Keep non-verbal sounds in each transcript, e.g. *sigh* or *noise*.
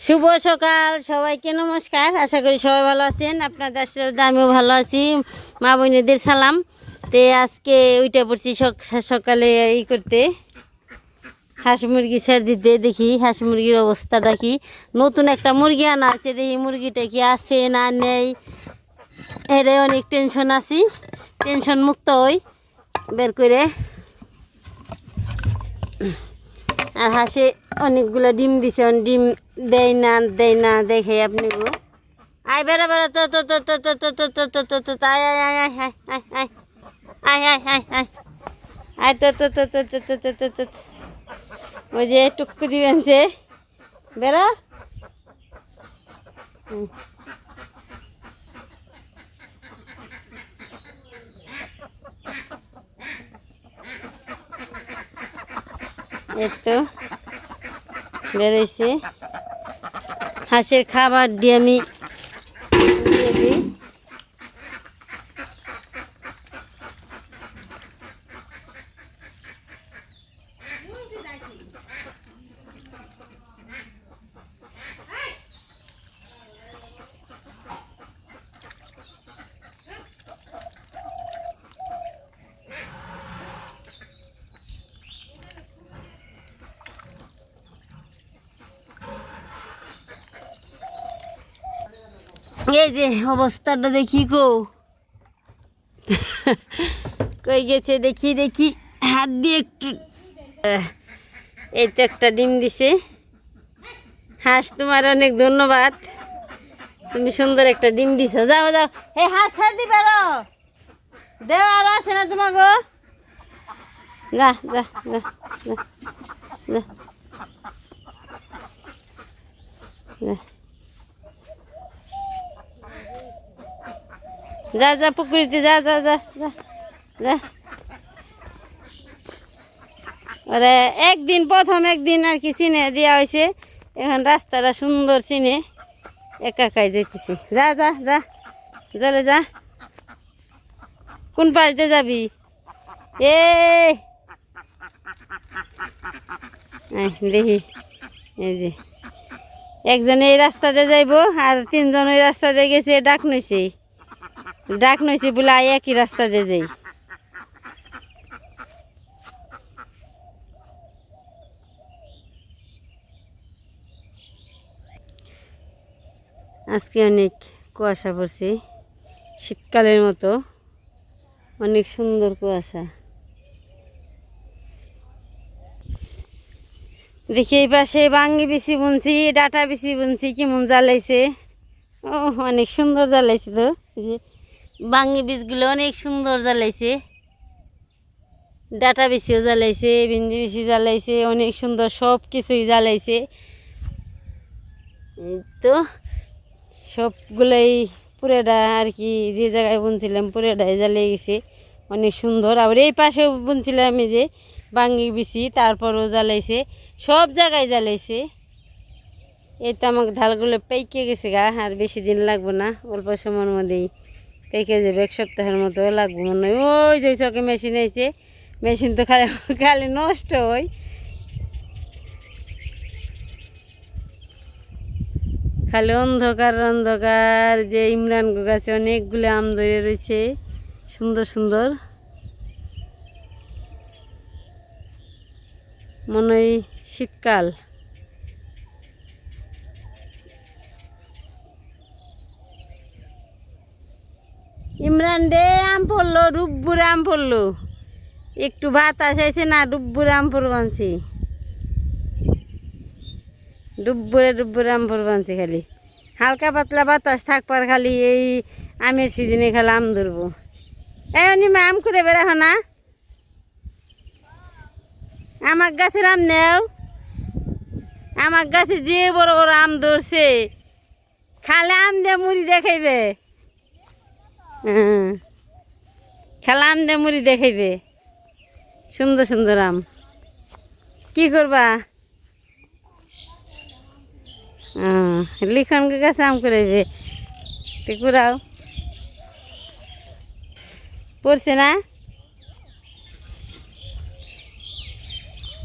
শুভ সকাল, সবাইকে নমস্কার। আশা করি সবাই ভালো আছেন। আপনাদের আশীর্বাদে আমিও ভালো আছি। মা বোনেদের সালাম। তে আজকে ওইটা পড়ছি সক- সকালে ই করতে। হাঁস মুরগি ছেড়ে দিতে দেখি, হাঁস মুরগির অবস্থাটা কি? নতুন একটা মুরগি আনা আছে দেখি, মুরগিটা কি আছে না নেই। এর অনেক টেনশন আছি। টেনশন মুক্ত হই। বের করে। আর হাসে অনেকগুলো ডিম দিছে ডিম দেয় না দেয় না দেখে আপনি গো আয় বেড়া বেড়া তো তো তো তো তো তো তো তো তো তো তো আয় আয় আয় আয় আয় আয় আয় আয় আয় আয় আয় তো তো তো তো তো তো তো তো তো তো ওই যে টুকু দিবেন যে বেড়া হুম। এই তো বেরোইছে। হাঁসের খাবার দিয়ে আমি দিয়ে দিই। এই যে অবস্থাটা দেখি গো। কই গেছে? দেখি দেখি। হাত দিয়ে একটু এই তো একটা ডিম দিছে। হাঁস তোমার অনেক ধন্যবাদ। তুমি সুন্দর একটা ডিম দিছো। যাও যাও। হে হাঁস দি পারো দেও আর আছে না তোমার গো যা যা যা যা যা। যা যা, পুকুরিতে যা যা যা যা যা। ওরে, একদিন প্রথম একদিন আর কি চিনে দেওয়া হয়েছে এখন রাস্তাটা সুন্দর চিনে, একা একাই যেতেছি যা যা যা, জলে যা। কোন পাশ দিয়ে যাবি? এ! দেখি। এই যে। একজন এই রাস্তা যাইব আর তিনজন ওই রাস্তা দিয়ে গেছে, ডাক নইছে ডাক নইছে বলে একই রাস্তা দিয়ে যাই। আজকে অনেক কুয়াশা পড়ছে, শীতকালের মতো অনেক সুন্দর কুয়াশা। দেখি এই পাশে বাঙ্গি বেশি বুনছি, ডাটা বেশি বুনছি, কেমন জ্বালাইছে। ও অনেক সুন্দর জ্বালাইছে তো। বাঙ্গি বীজগুলো অনেক সুন্দর জ্বালাইছে। ডাটা বেশিও জ্বালাইছে ভিন্দি বেশি জ্বালাইছে, অনেক সুন্দর সব কিছুই জ্বালাইছে তো সবগুলোই পুরেডা আর কি যে জায়গায় বুনছিলাম পুরেডাই জ্বালিয়ে গেছে, অনেক সুন্দর। আবার এই পাশেও বুনছিলাম এই যে বাঙ্গি বিছি তারপরও জ্বালাইছে, সব জায়গায় জ্বালাইছে। এই তো আমাকে ঢালগুলো পেকে গেছে গা, আর বেশি দিন লাগবে না, অল্প সময়ের মধ্যেই। পেকে যাবে এক সপ্তাহের মতো লাগবে মনে হয়। ওই যে চকে মেশিন আইছে মেশিন তো খালি *laughs* খালি নষ্ট হয় খালি অন্ধকার অন্ধকার, যে ইমরান গাছে অনেকগুলো আম ধরে রয়েছে। সুন্দর সুন্দর। মনে হয় শীতকাল। ইমরান দে, আম পড়ল ডুব্বুরে আম পড়ল। একটু ভাত আসাইছে না ডুব্বুর আম পড় বানছি। ডুব্বুরে ডুব্বুরে আম পড় বানছি খালি। হালকা পাতলা বাতাস থাকবার খালি এই আমের সিজনে খালি আম ধরবো। এই অনিমা, আম করে বেড়া না। আমার গাছের আম নেও। আমার গাছে যে বড় বড় আম ধরছে, খালে আম দিয়ে মুড়ি দেখাইবে। হুম খেলা আম মুড়ি দেখাইবে সুন্দর সুন্দর আম। কি করবা? লিখন গাছে আম করাইবে তুই পড়ছে না?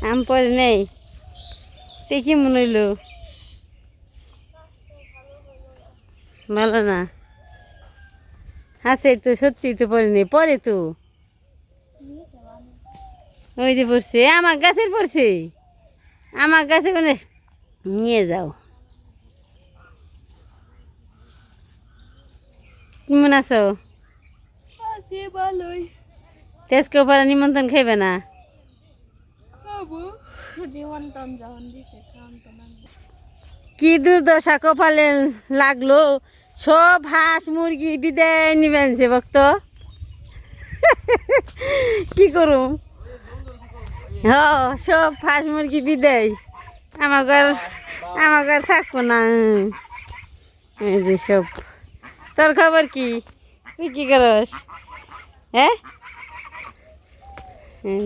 আম পরে নেই। কি মনে হইল। ভালো না। আছে তো সত্যি তো পড়েনি পরে তো। ওই যে পড়ছে আমার গাছের পড়ছে। আমার গাছে কোনে? নিয়ে যাও। কেমন আছো? ভালোই। তেজকে পাড়া নিমন্ত্রণ খাইবে না? কি দুর্দশা কপালে লাগল? সব হাঁস মুরগি বিদায় নিবেনছে ভক্ত। কি করুম? হ, সব হাঁস মুরগি বিদায়। আমার ঘর থাকব না। এই যে সব। তোর খবর কি? তুই কি করস? হ্যাঁ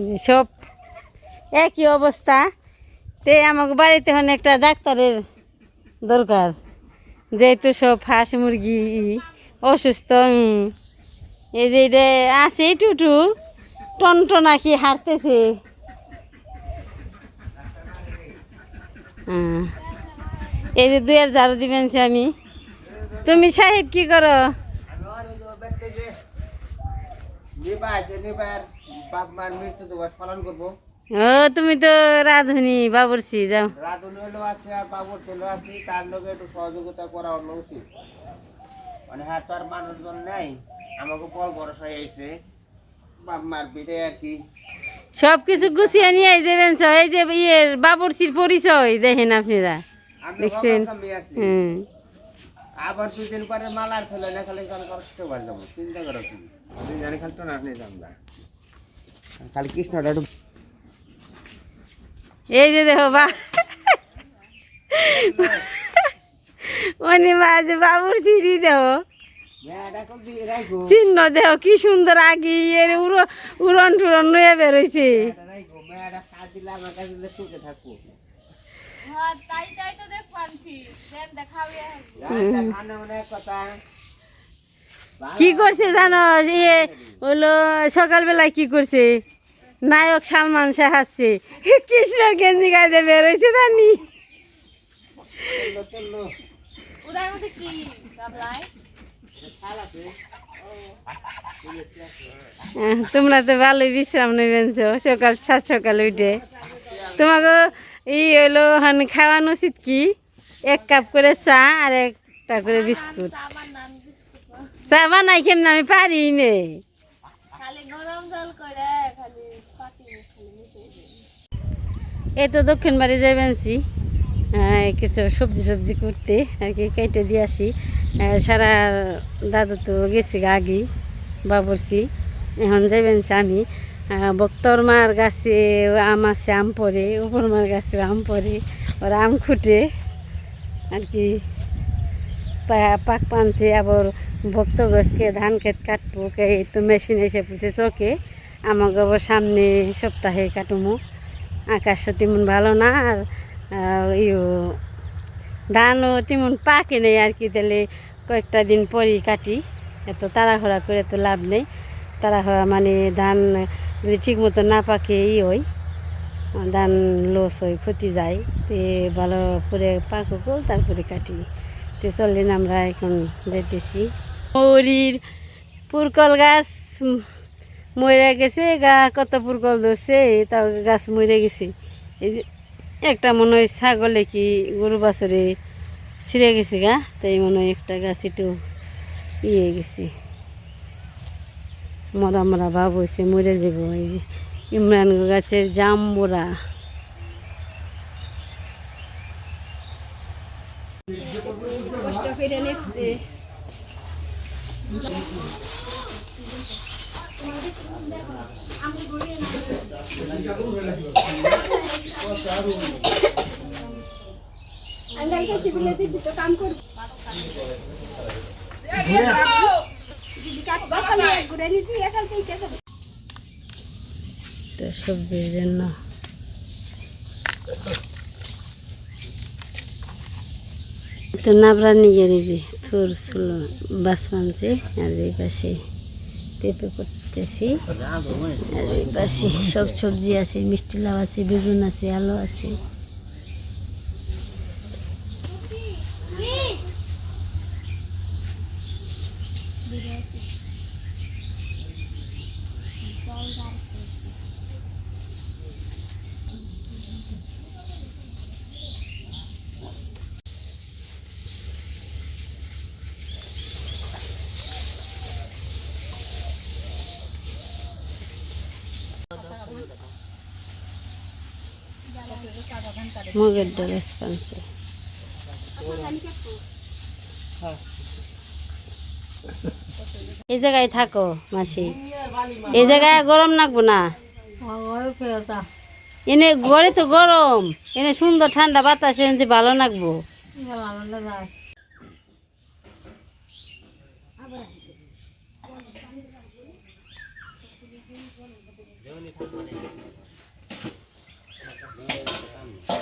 যে সব। একই অবস্থা। তে আমাকে বাড়িতে হন একটা ডাক্তারের দরকার। যেহেতু সব হাঁস মুরগি অসুস্থ। এই যে এটা আছে টুটু টনটনা কি হারতেছে হ্যাঁ। এই যে দুই আর ঝাড়ু দিবেন আমি তুমি সাহেব কি করো পালন করব ও তুমি তো রাধুনি বাবরছি যাও। রাধুন হলো আছে আর বাবুর ছেলে আছে তার লোকে একটু সহযোগিতা করা অন্য উচিত। মানে হ্যাঁ তো আর মানুষজন নেই আমাকে বল ভরসা আইছে মার পিঠে আর কি। সব কিছু গুছিয়ে নিয়ে যাবেন। এই যে ইয়ের বাবরচির পরিচয় দেখেন আপনারা। দেখছেন? হুম। আবার দুই দিন পরে মালার ফেলে না খালি কষ্ট যাব চিন্তা করো আমি জানি খালি তো না আপনি জানবা। খালি কৃষ্ণটা একটু এই যে দেখো বা মানে মাঝে বাবুর চিনি রাখো চিহ্ন দেহ কি সুন্দর আগে, এর উড়ো উড়ন টুরন নয়ে বেরোইছে। দেখ কি করছে জানো? ইয়ে হলো সকালবেলায় কি করছে? নায়ক সালমান শাহ আসছে কৃষ্ণ গেঞ্জি গাইতে বেরোইছে জানি। তোমরা তো ভালোই বিশ্রাম নেবেন সকাল সাত সকাল উঠে। তোমাকে এই হলো, হান, খাওয়ানো উচিত কি? এক কাপ করে চা আর একটা করে বিস্কুট। চা বানাই কেমন? আমি পারি নে খালি গরম জল করে খালি পাতি খালি মিশিয়ে দিই এই তো দক্ষিণ বাড়ি যাই যাইবেনছি কিছু সবজি টবজি করতে আর কি কেটে দিয়ে আসি। সারা দাদু তো গেছি গা আগেই বাবরছি এখন যাই যাইবেনছি আমি। বক্তর মার গাছে আম আছে, আম পরে উপর মার গাছে আম পরে ওরা আম খুঁটে, আর কি পাক পানছে, আবার ভক্ত গাছকে ধান খেত কাটবো, কে তো মেশিন এসে পড়ছে চোখে আমাকে আবার সামনে সপ্তাহে কাটুমো। আকাশও তেমন ভালো না, আর ইয়ো ধানও তেমন পাকে নেই আর কি, তাহলে কয়েকটা দিন পরেই কাটি। এত তাড়াহুড়া করে তো লাভ নেই। তাড়াহুড়া মানে ধান যদি ঠিক মতো না পাকে, ই হয় ধান লস হয় ক্ষতি যায়। তে ভালো করে পাকুক তারপরে কাটি। তে চললেন আমরা এখন যাইতেছি। মৌরির পুরকল গাছ মরে গেছে, গা কত পুরকল ধরছে, তাও গাছ মরে গেছে। এই যে একটা মনে হয় ছাগলে কি গরু বাছরে ছিঁড়ে গেছে গা, তাই মনে হয় একটা গাছ একটু ইয়ে গেছে। মরা মরা ভাব হয়েছে মরে যাব এই ইমরান গাছের জাম্বুরা কষ্ট করে নেপছে তো সবজির জন্য। তো নাবরা নিয়ে নিজে থুর ছিল বাস মানছে আর এই পাশে পেঁপে করতেছি পাশে সব সবজি আছে মিষ্টি লাউ আছে বেগুন আছে আলু আছে। মুগের ডাল স্পঞ্জে এই জায়গায় থাকো, মাসি। এই জায়গায় গরম লাগবো না? এনে ঘরে তো গরম। এনে সুন্দর ঠান্ডা বাতাস, এনে ভালো লাগবো এই তো কাকা ডুঙ্গা মানে বেঁধেছি বাগানে কোনো ঢুকেছে নিজে করুন কে বাড়িতে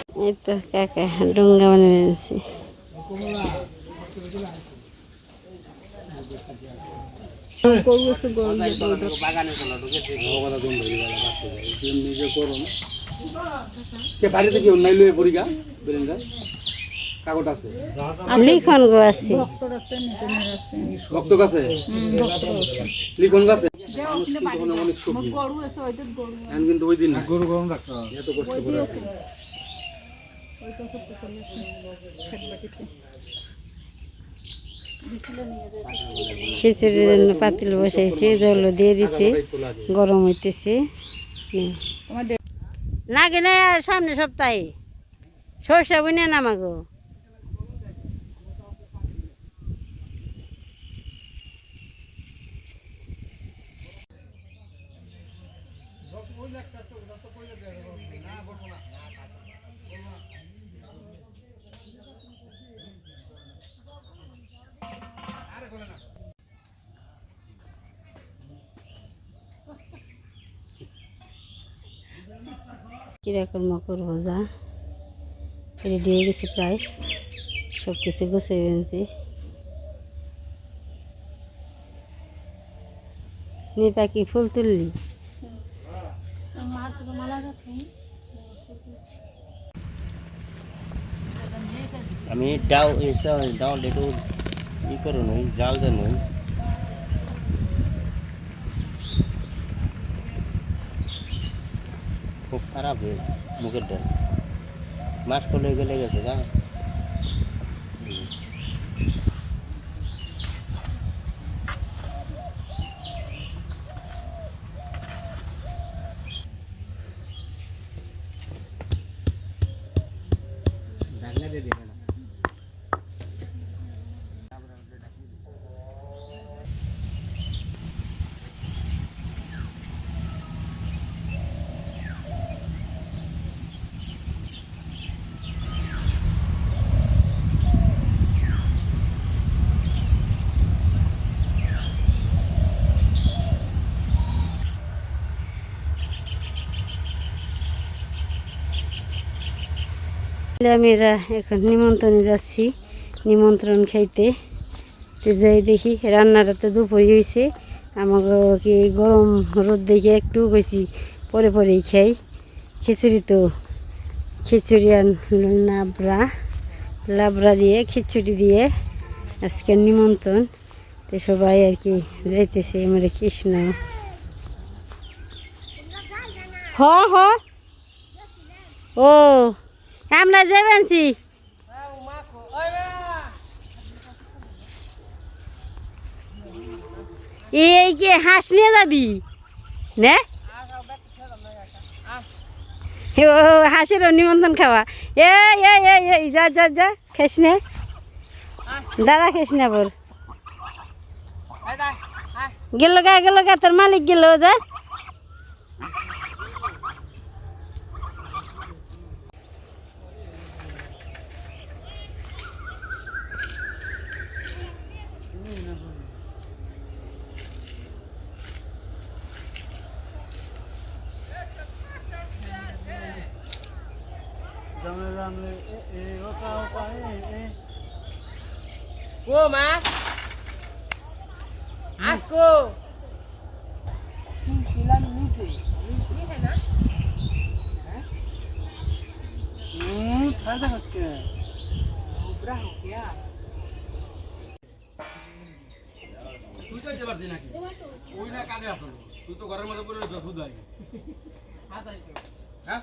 কেউ নাই লয়ে পড়িগা বেরেঙ্গা কাগজ আছে। লিখন গো আছে? ভক্ত কাছে লিখন গাছে অনেক কিন্তু ওই দিন গরু গরম রাখতে এত কষ্ট করে খিচুড়ির জন্য পাতিল বসাইছি জল দিয়ে দিছি, গরম হইতেছে। নে। না আর সামনে সপ্তাহে। সরষা বুনে নামাগো কীরকম করব যা রেডি হয়ে গেছে প্রায়। সব কিছু গুছিয়ে ফেলছি। নি পাখি ফুল তুললি? আমি ডাউ ডাউন একটু ই করো নই জাল নই খুব খারাপ হয়ে মুখের ডাল মাস করলে গেলে গেছে না ঢাকনা দিয়ে দেবে আমিরা এখন নিমন্ত্রণে যাচ্ছি, নিমন্ত্রণ খাইতে। তো যাই দেখি, রান্নাটা তো দুপুরে হয়েছে আমাকে কি গরম রোদ দেখে একটু গেছি পরে পরেই খাই। খিচুড়ি তো, খিচুড়ি আর লাবড়া লাবড়া দিয়ে, খিচুড়ি দিয়ে আজকের নিমন্ত্রণ। তো সবাই আর কি যাইতেছে, আমার কৃষ্ণ। হ হ। ও আমরা যাবেনছি এই কি হাঁস নিয়ে যাবি? নে। ও হাঁসেরও নিমন্ত্রণ খাওয়া। এ এ এ এ, যা যা যা খাইস নে। দাঁড়া খাইস না বল গেল গা গেল গা তোর মালিক গেল যা। ও মা। আসকো। তো যেতে পারছি নাকি? ওই না কাজে আসল। তুই তো ঘরের মধ্যে পড়ে রয়েছ শুধু আগে হ্যাঁ?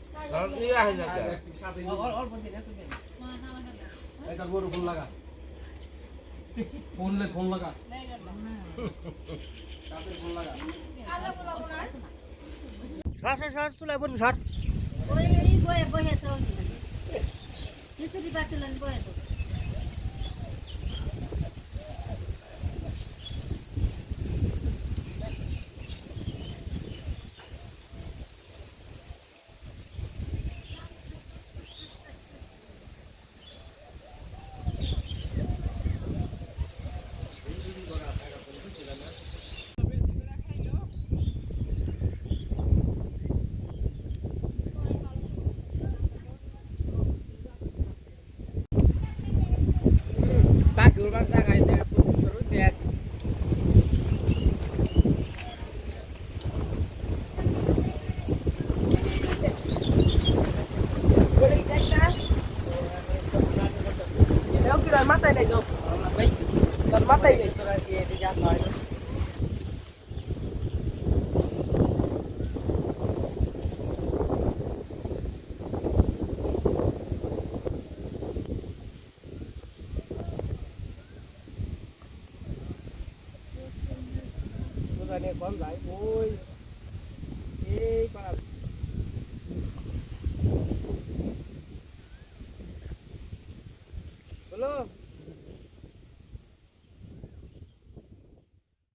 ল। আর এক সাথে এই তার বড় সার সার সার লে ফোন সার সাথে ফোন লাগা সর সর সর চুলাই পড়বি সর বলো